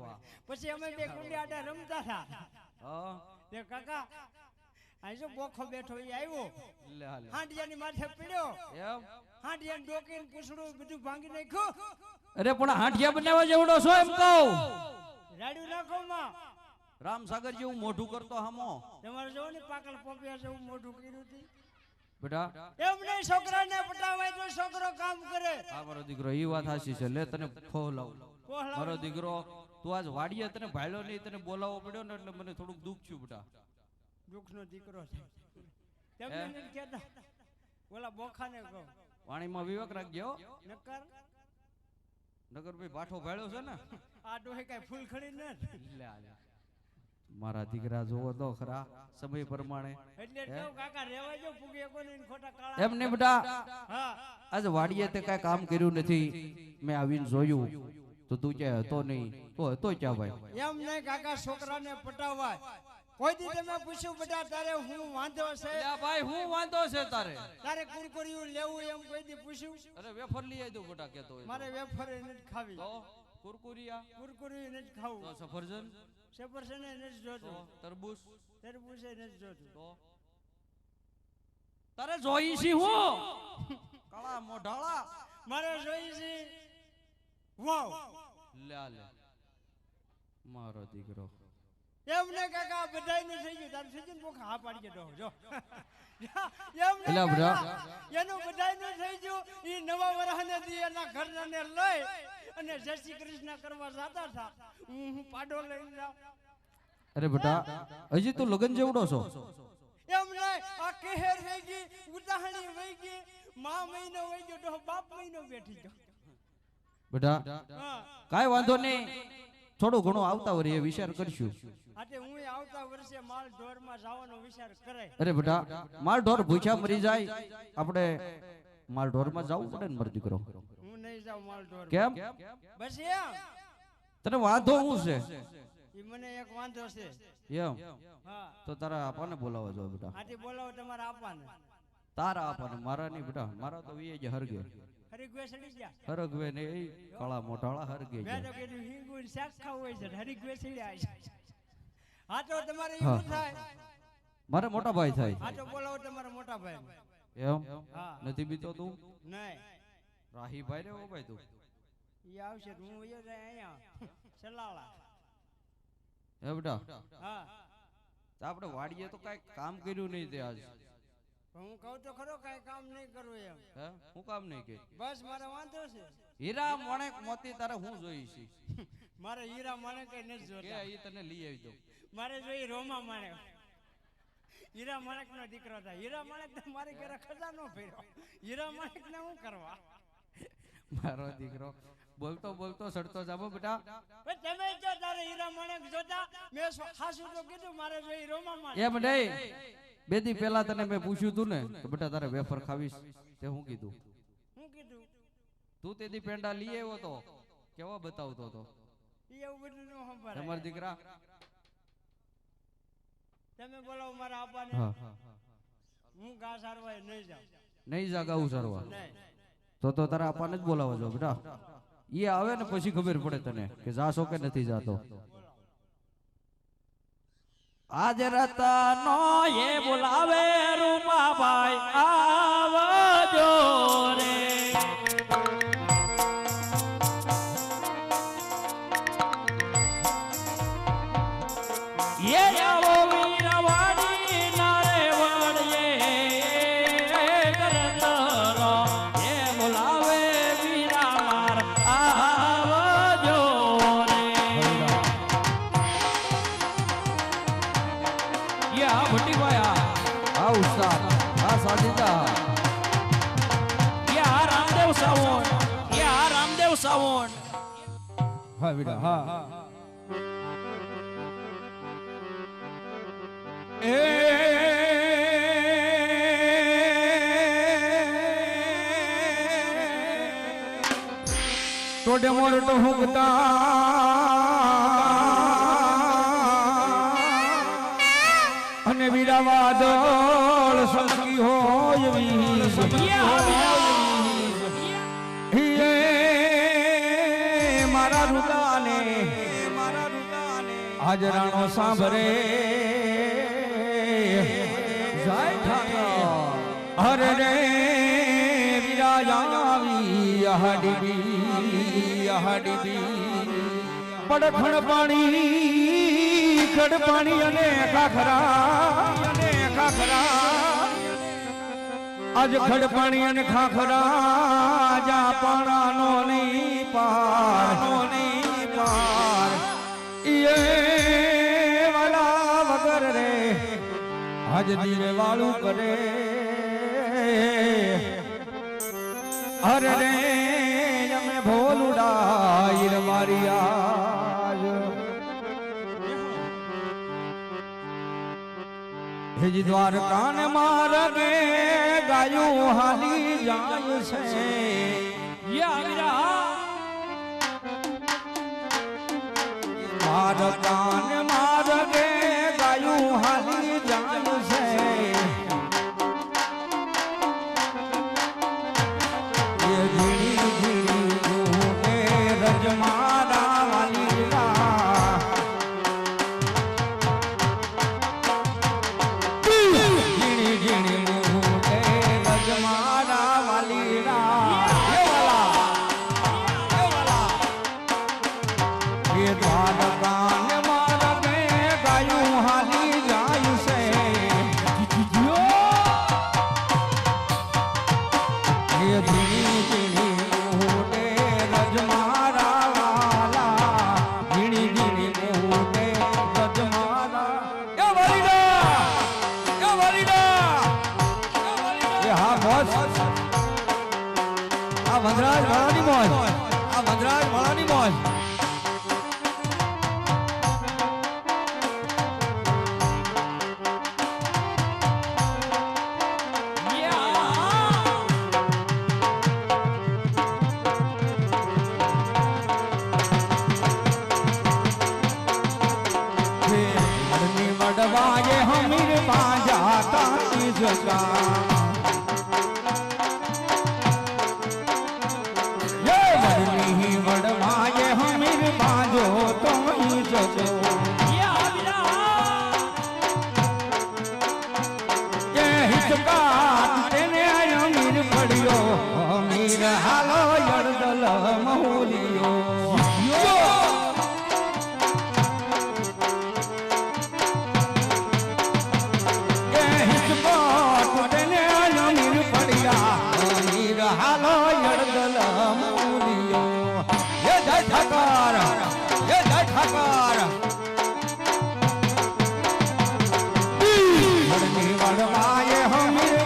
વાહ પછી અમે બે કુંડી આડા રમતા હતા. હા? તે કાકા આજો બોખો બેઠો એ આવ્યો? હાંડિયાની માથે પીડ્યો. એમ? હાંડિયાને ડોકીને પૂછડું બધું ભાંગી નાખ્યું. અરે પણ હાંડિયા બનાવવા જેવડો છો એમ કહું. રાડ્યું નાખો માં. રામસાગર જેવું મોઢું કરતો હમો. તમારે જોવો ને પાકલ પોપિયા જેવું મોઢું કર્યું હતું. બેટા? એમ નહીં છોકરાને પટાવાય તો છોકરો કામ કરે. આ મારો દીકરો એ વાત હાચી છે. લે તને ફોલાવ મારો દીકરો તું આજ વાડીએ તને ભાઈલો નહીં તને બોલાવો પડ્યો ને એટલે મને થોડુંક દુઃખ થયું બેટા. દુઃખનો દીકરો છે. તેમને કહેતા? ઓલા બોખાને કહો. વાણીમાં વિવેક રાખજો નકર? નગર ભાઈ બાઠો ભાળ્યો છે ને. આ ડોહે કઈ ફૂલ ખડી ને? લે મારા દીકરા જોવો તો ખરા સમય પ્રમાણે. એટલે જો કાકા રેવા જો ફૂગે કોને ખોટા કાળા. એમ ને બેટા. હા. આજ વાડીએ તે કઈ કામ કર્યું નથી. મેં આવીને જોયું. તો તું ક્યાં હતો નહીં. તો હતો ક્યાં ભાઈ? એમ નહીં કાકા છોકરાને પટાવવા કોઈ દી તમે પૂછ્યું બેટા તારે હું વાંધો છે? ભાઈ હું વાંધો છે તારે? તારે કુરકુરિયું લેવું એમ કોઈ દી પૂછ્યું? અરે વેફર લઈ આવી બેટા કેતો હોય મારે વેફર નથી ખાવી. તો? કુરકુરિયા? કુરકુરી નથી તો ખાવું સફરજન? સફરજન એ નથી તો જોતું તરબૂચ તરબૂચ નથી જોતું. તો? તારે જોઈ છી હું? કાળા મોઢાળા. મારે જોઈ છે. વાવ. મારો દીકરો. એમને કાકા બધાયનું થઈ ગયું. તારું સજન ને હા પાડી ગયો જો. એમ ને એલા એનું બધાયનું થઈ ગયું. ઈ નવા વરહને દી એના ઘરનાને લઈ અને જય શ્રી કૃષ્ણ કરવા જાતા હતા. હું હું પાડો લઈને જાઉં. અરે બેટા હજી તું લગન જેવડો છો? એમ નહીં આ કહેર થઈ ગઈ ઉદાહરણી વહી ગઈ. મા મહિનો વહી ગયો બાપ મહિનો બેઠી ગયો. બેટા હા વાંધો નહીં. થોડું ઘણું આવતા વરી વિચાર કરશું. આતે હું આવતા વર્ષે માલ ઢોરમાં જવાનો વિચાર કરે. અરે બેટા માલ ઢોર ભૂખ્યા મરી જાય. આપણે માલ ઢોરમાં જવું પડે ને મારો દીકરો. હું નહીં જાઉં માલ ઢોર કેમ? બસ એમ. તને વાંધો શું છે? ઈ મને એક વાંધો છે. એમ. હા. તો તારા આપાને બોલાવવા જો બેટા બોલાવો તમારા આપવાને તારા આપાને મારા ની બેટા મારા તો વીએ જ હરગે. સડી હરગવે ને એ કાળા મોઢાળા હરગે મેં તો કીધું હિંગુ શાક ખાવું હોય છે હરગવે સડ્યા છે. હા તો તમારે એવું થાય? મારે મોટા ભાઈ થાય. હા તો બોલાવો તમારા મોટા ભાઈ. એમ? નથી બીતો તું? નહીં. રાહી ભાઈ રે ઓ ભાઈ તું? ઈ આવશે હું એ જાય અહીંયા. સલાળા હે બેટા હા. આપણે વાડીએ તો કઈ કામ કર્યું નહીં તે આજ. પણ હું કહું તો ખરો કઈ કામ નહીં કરવું એમ. હે? હું કામ નહીં કે? બસ મારે વાંધો છે. હીરા મણેક મોતી તારે હું જોઈ છે? મારે હીરા માણે કઈ જોતા. કે ઈ તને લઈ આવી દઉં. મારે જોઈ રોમા મણેક હીરા મણેક નો દીકરો હતા હીરા માણેક તો મારી ઘરે ખજાનો ફેર્યો. હીરા મણેક ને શું કરવા? મારો દીકરો બોલતો બોલતો સડતો જાબો બેટા. તમે જો તારે હીરા માણેક જોતા મેં ખાસું તો કીધું મારે જોઈ રોમા મણેક એમ નહીં. બે દી પહેલા તને મેં પૂછ્યું તું ને તો બેટા તારે વેફર ખાવીશ? તે હું કીધું? હું કીધું? તું તે દી પેંડા લઈ આવ્યો તો? કેવો બતાવતો તો એવું બધું ન સંભાળાય. તમાર દીકરા? તમે બોલાવો મારા આપાને. હા. ઘા સારવા નહીં જાઉં. નહીં જા ગાઉ સારવા. તો તો તારા આપાને જ બોલાવો જો બેટા. એ આવે ને પછી ખબર પડે તને કે જાશો કે નથી જાતો. આજ રતનો એ બોલાવે રૂપાભાઈ આવજો રે. આવો હા બેટા હા ટોડે મોર તો હુંકતા અને વીરા વાદળ સમકી હોય આજરાણો સાંભરે. હર રે વિરાજાવી હડબી હડબી પડખણ પાણી કડ પાણી અને ખાખરા અને ખાખરા. આજ ખડ પાણી અને ખાખરા, જા પાણા નો ની પાર. નો ની પાર. યે આજ દીરે વાળું કરે. અરે રે અમે ભોલ ઉડાઈ મારી આજ. હેજી દ્વારકાન મારને ગાયું હાલી જાય છે. યા મારકા आए हम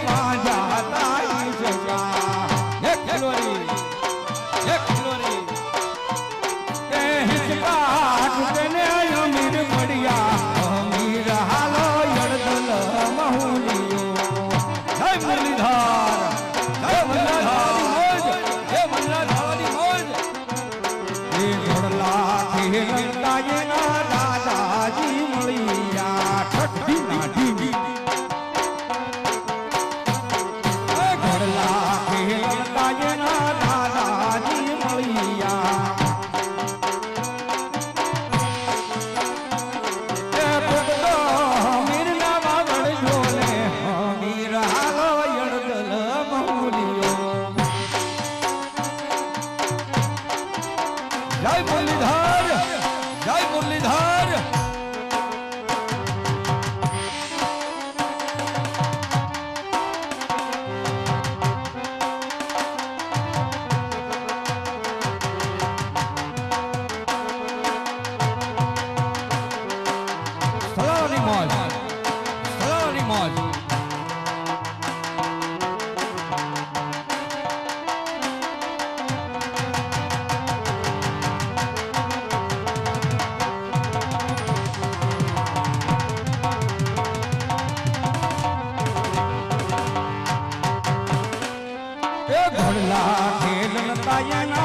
Narayana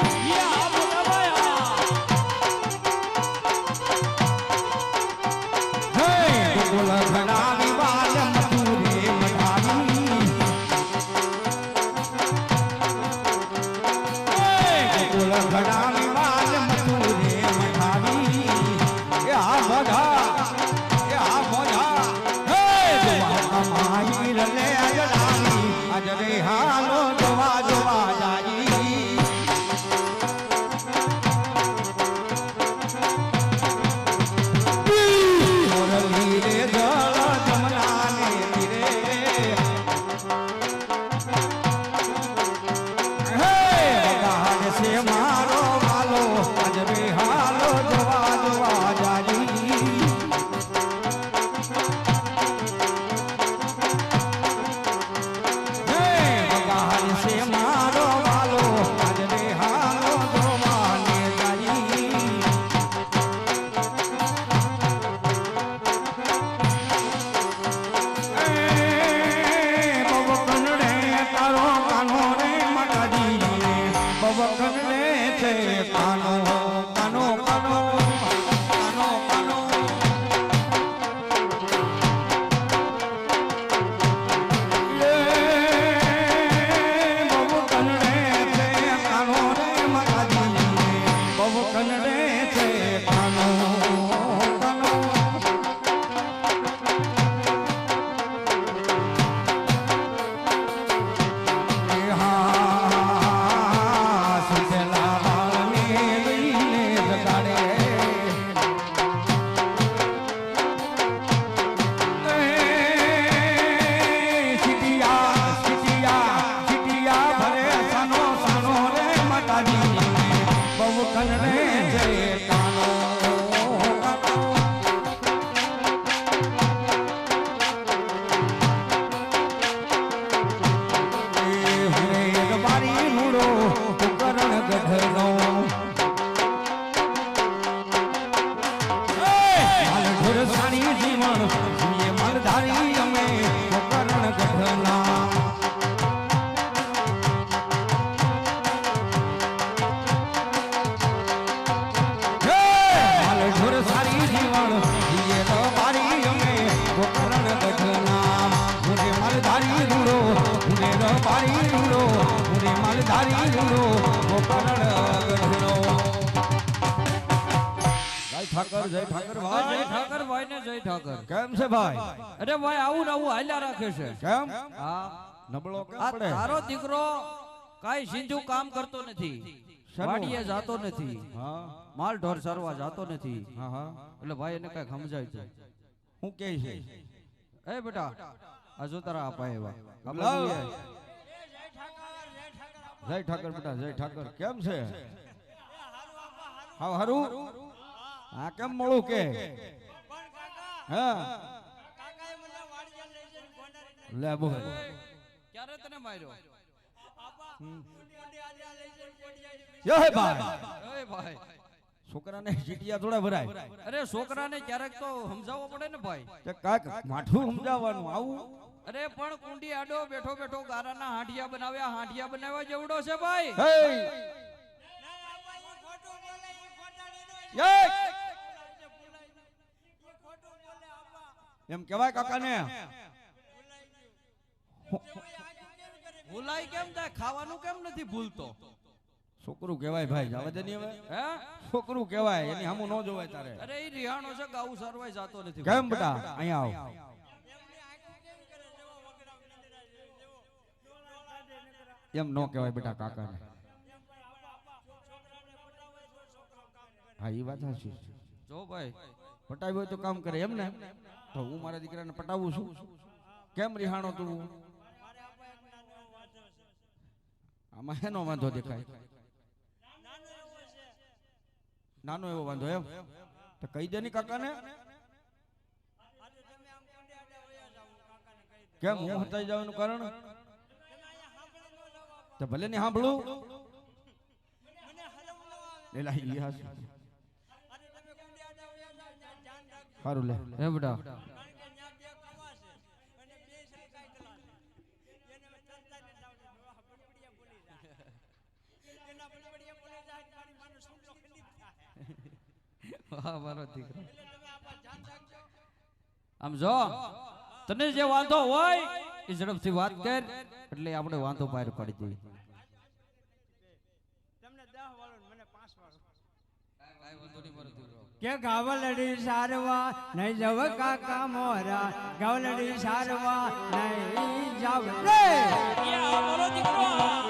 Yeah, ઠાકર જય ઠાકર જય ઠાકર ભાઈ ને જય ઠાકર. કેમ છે ભાઈ? અરે ભાઈ આવું ને આવું હાલ્યા રાખે છે. કેમ? હા. નબળો કેમ પડે? તારો દીકરો કાઈ સિંધુ કામ કરતો નથી. વાડીએ જાતો નથી. હા. માલ ઢોર સરવા જાતો નથી. હા હા. એટલે ભાઈ એને કઈ સમજાય છે. હું કે છે? એ બેટા આ જો તારા આપા એવા. જય ઠાકર બેટા જય ઠાકર. કેમ છે? હા હારું? હા કેમ મળું કે? હા. લે બોલ. ક્યારે તને માર્યો? જય ભાઈ. ભાઈ. છોકરાને જીટિયા થોડા ભરાય. અરે છોકરાને ક્યારેક તો સમજાવવો પડે ને ભાઈ. કાક માઠું સમજાવવાનું આવું. અરે પણ કુંડી આડો બેઠો બેઠો ગારાના હાંડિયા બનાવ્યા હાંડિયા બનાવ્યા જેવડો છે ભાઈ હે ખોટું બોલે ઈ ગોંડારીનો જય ઈ ભૂલાઈ ગયું. ઈ ખોટું બોલે આપા એમ કેવાય કાકાને? ભૂલાય કેમ થાય? ખાવાનું કેમ નથી ભૂલતો? છોકરું કેવાય ભાઈ જવા દે હવે. હે? છોકરું કેવાય એની સામું ન જોવાય તારે. અરે એ રિહાણો છે ગાઉ સરવાય જાતો નથી કેમ બેટા? અહીંયા આવ. એમ ન કહેવાય બેટા કાકાને. હા એ વાત સાચી જો ભાઈ. પટાવ્યો તો કામ કરે એમ ને તો હું મારા દીકરાને પટાવું છું. કેમ રિહાણો તું? આમાં એનો વાંધો દેખાય. નાનો એવો વાંધો એમ? તો કહી દે ની કાકાને. કેમ હું હતાઈ જવાનું કારણ? તો ભલે ને સાંભળું. એલા ઈ હાસ. સારું લે. હે બેટા? આમ જો, તને જે વાંધો હોય એ ઝડપથી વાત કર, એટલે આપણે વાંધો બહાર પડી જઈએ તમને દહ વાળો ને મને પાંચ વાળો કાંઈ વાંધો નહીં મારો દીકરો કે ગાવલડી સારવા નહીં જવ કાકા મોરા ગાવલડી સારવા નહીં જાવ. રે મારો દીકરો.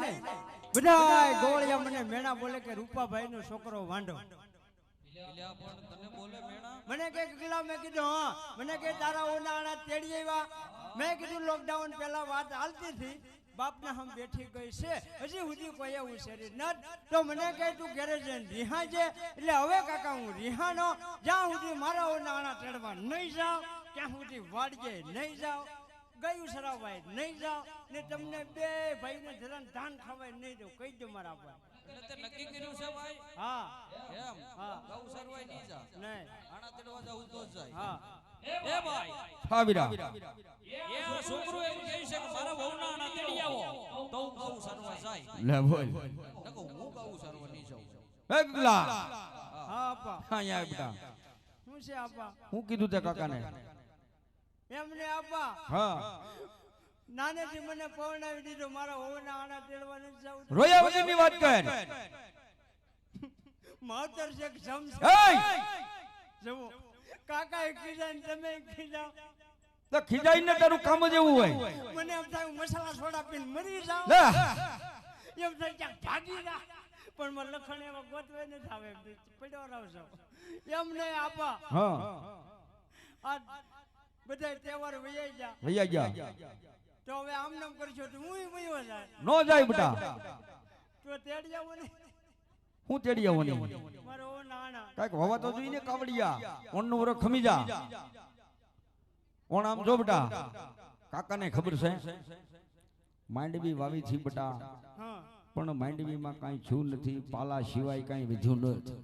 થાય ને? બધાય ગોળિયા મને મેણા બોલે કે રૂપાભાઈ નો છોકરો વાંઢો. મને કે ગગલા મેં કીધું હા. મને કે તારા ઉનાળા તેડી આવ્યા. મેં કીધું લોકડાઉન પહેલા વાત હાલતી હતી. બાપને હમ બેઠી ગઈ છે. હજી સુધી કોઈ એવું શરીર ન તો મને કહે તું ઘેરે જઈને રિહા છે એટલે હવે કાકા હું રિહાનો જ્યાં સુધી મારા ઉનાળા ચડવા નહીં જાઉં ત્યાં સુધી વાડીએ નહીં જાઉં. ગયું સરાવભાઈ નહીં જાઓ ને તમને બે ભાઈને જરા ધાન ખવાય નહીં દઉં. કહી દો મારા ભાઈ. નક્કી કર્યું છે ભાઈ? હા. એમ? હા. ગૌ સરવાય નહીં જા. નહીં. આણા તેડવા જાવું તો જાય. હા. એ ભાઈ. હા વીરા એ આ છોકરો એમ કહે છે કે મારા વહુના આણા તેડી આવો. તો હું ગૌ સરવા જાય. લે બોલ. નકો હું ગૌ સરવા નહીં જાઉં. હે આપા. આવ બેટા શું છે આપા? હું કીધું તે કાકાને? એમને આપા હા. નાનેથી મને પવડાવી દીધો મારા હોવના આણા તેડવા નથી જાવું રોયા વગરની વાત કર માતર છે જમ છે કાકા એ કીધા ને તમે કીધા. તો ખીજાઈને તારું કામ જ એવું હોય. મને એમ થાય મસાલા સોડા પીને મરી જાઉં. એમ થાય ક્યાંક ભાગી જા. પણ મને લખણ એવા ગોતવે નથી આવે પડ્યો રહો એમ નહીં આપા હા. બધા તહેવાર વૈયા ગયા. વૈયા ગયા. તો હવે આમ નામ કરશો તો હું વયો જાય. નો જાય બેટા. તો તેડી આવો ને હું તેડી આવવાની મારો ઓ નાના કાંઈક હોવા તો જોઈને કાવડિયા. ઓણનું વરખ ખમી જા. ઓણ આમ જો બેટા. કાકાને ખબર છે? માંડવી વાવી થી બેટા. પણ માંડવીમાં કાંઈ છું નથી. પાલા સિવાય કાંઈ વિધ્યું નથી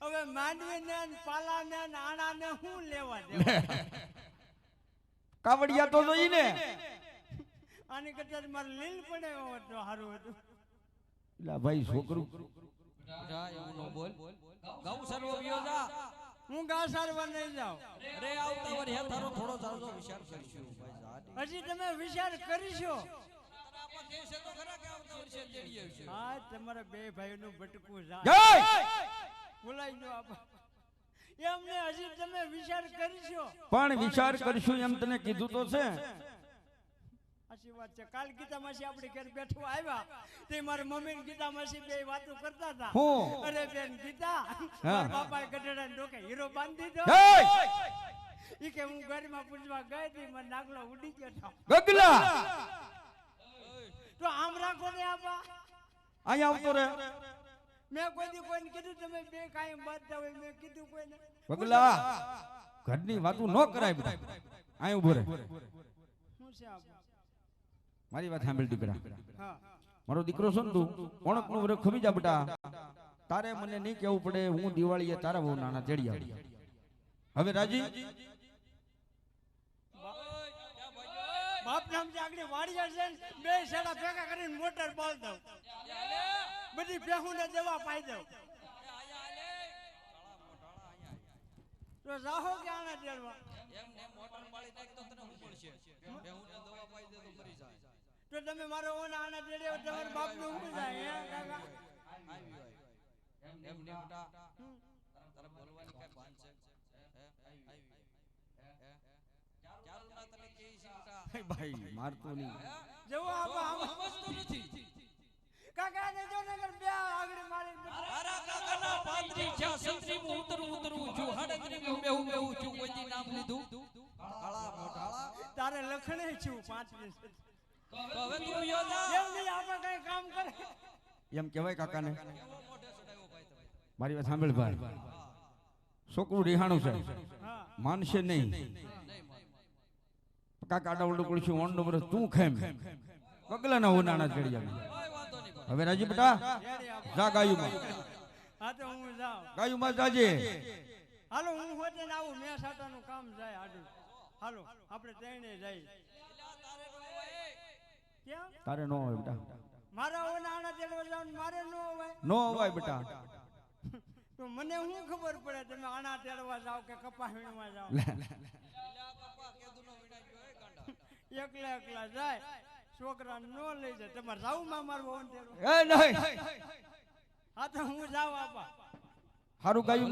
હવે માંડવી ને ને પાલા ને ને આણા ને હું લેવા દે કાવડિયા તો જોઈને. આની કરતા મારે લીલ પડે તો સારું હતું. લા ભાઈ છોકરું. જા એવું નો બોલ. ગૌ સર્વ વિયોજા હું ગા સારવા નહીં જાઉં. અરે આવતા વર હે તારો થોડો તારો વિચાર કરશું. ભાઈ જા હજી તમે વિચાર કરીશો. હા તમારા બે ભાઈનું ભટકું જાય જય! બોલાઈ ગયો આપા. એમને હજી તમે વિચાર કરશો. પણ વિચાર કરશું એમ તને કીધું તો છે. સાચી વાત છે. કાલ ગીતા માસી આપણે ઘર બેઠું આવ્યા. તે મારા મમ્મી ને ગીતા માસી બે વાતો કરતા હતા. હું? અરે બેન ગીતા મારા બાપાએ ગઢડા ડોકે હીરો બાંધી દો ઈ કે હું ઘરમાં પૂછવા ગઈ હતી મને નાગલો ઉડી ગયો. ગગલા! તો આમ રાખો ને આપા અહીંયા આવતો રે મેં કોઈ દી કોઈને કીધું તમે બે કાંઈ બાંધતા હોય મેં કીધું કોઈને. પગલા ઘરની વાતું ન કરાય બધા. આય ઊભો રહે. શું છે આપા મારી વાત સાંભળ દીકરા હા. મારો દીકરો છો ને તું ઓણકનું વરખ ખમી જા બટા. તારે મને નહીં કેવું પડે હું દિવાળીએ તારા બહુ નાના તેડી આવી. હવે રાજી? બાપ નામ જાગડી વાડી જશે બે સેડા ભેગા કરીને મોટર બોલ દઉં બધી ભેહુને દવા પાઈ દઉં. તો જાહો કે આના તેડવા એમ ને મોટર પાડી નાખ તો તને હું પડશે બેહુને દવા પાઈ દે તો મરી જાય તો તમે મારો ઓના આના તેડે તમારા બાપને ઊંઘી જાય હે કાકા? આવી એમ ને બેટા તારા બોલવાની કઈ ભાન છે હે આવી હે ચારું ના તને કહે છે બેટા ભાઈ મારતો નહીં. જવો આપા સમજતો નથી. કાકા ને જો નગર બે આગળ મારી મારા કાકા ના પાંત્રી છે સંત્રી હું ઉતરું ઉતરું છું હડત્રી હું બેહું બેહું છું કોઈ નામ લીધું? કાળા મોઢાળા તારે લખણે છું પાંચ તો હવે તું યોજા. એમ નહીં આપણે કઈ કામ કરે? એમ કહેવાય કાકાને. મારી વાત સાંભળ ભાઈ. છોકરું રિહાણું છે. માનશે નહીં. કાકા આડા કુળશું ઓન નંબર તું ખેમ. પગલાના ઉનાણા ચડી જાય હવે રાજી બેટા? જા ગાયુમાં. હા તો હું જાઉં. ગાયુમાં જાજે હાલો હું હોતે ને આવું. મેં સાટાનું કામ જાય આડું હાલો આપણે ત્રણે જઈ કેમ? તારે નો હોય બેટા. મારા ઓના આણા તેડવા જાવ મારે ન હોય. નો હોય બેટા. તો મને હું ખબર પડે તમે આણા તેડવા જાવ કે કપા વીણવા જાવ એકલા એકલા જાય. છોકરા નો લઈ જાય. તમારે જાવું માં મારું એ નહીં. હા તો હું જાઉં આપા. હારું ગાયું.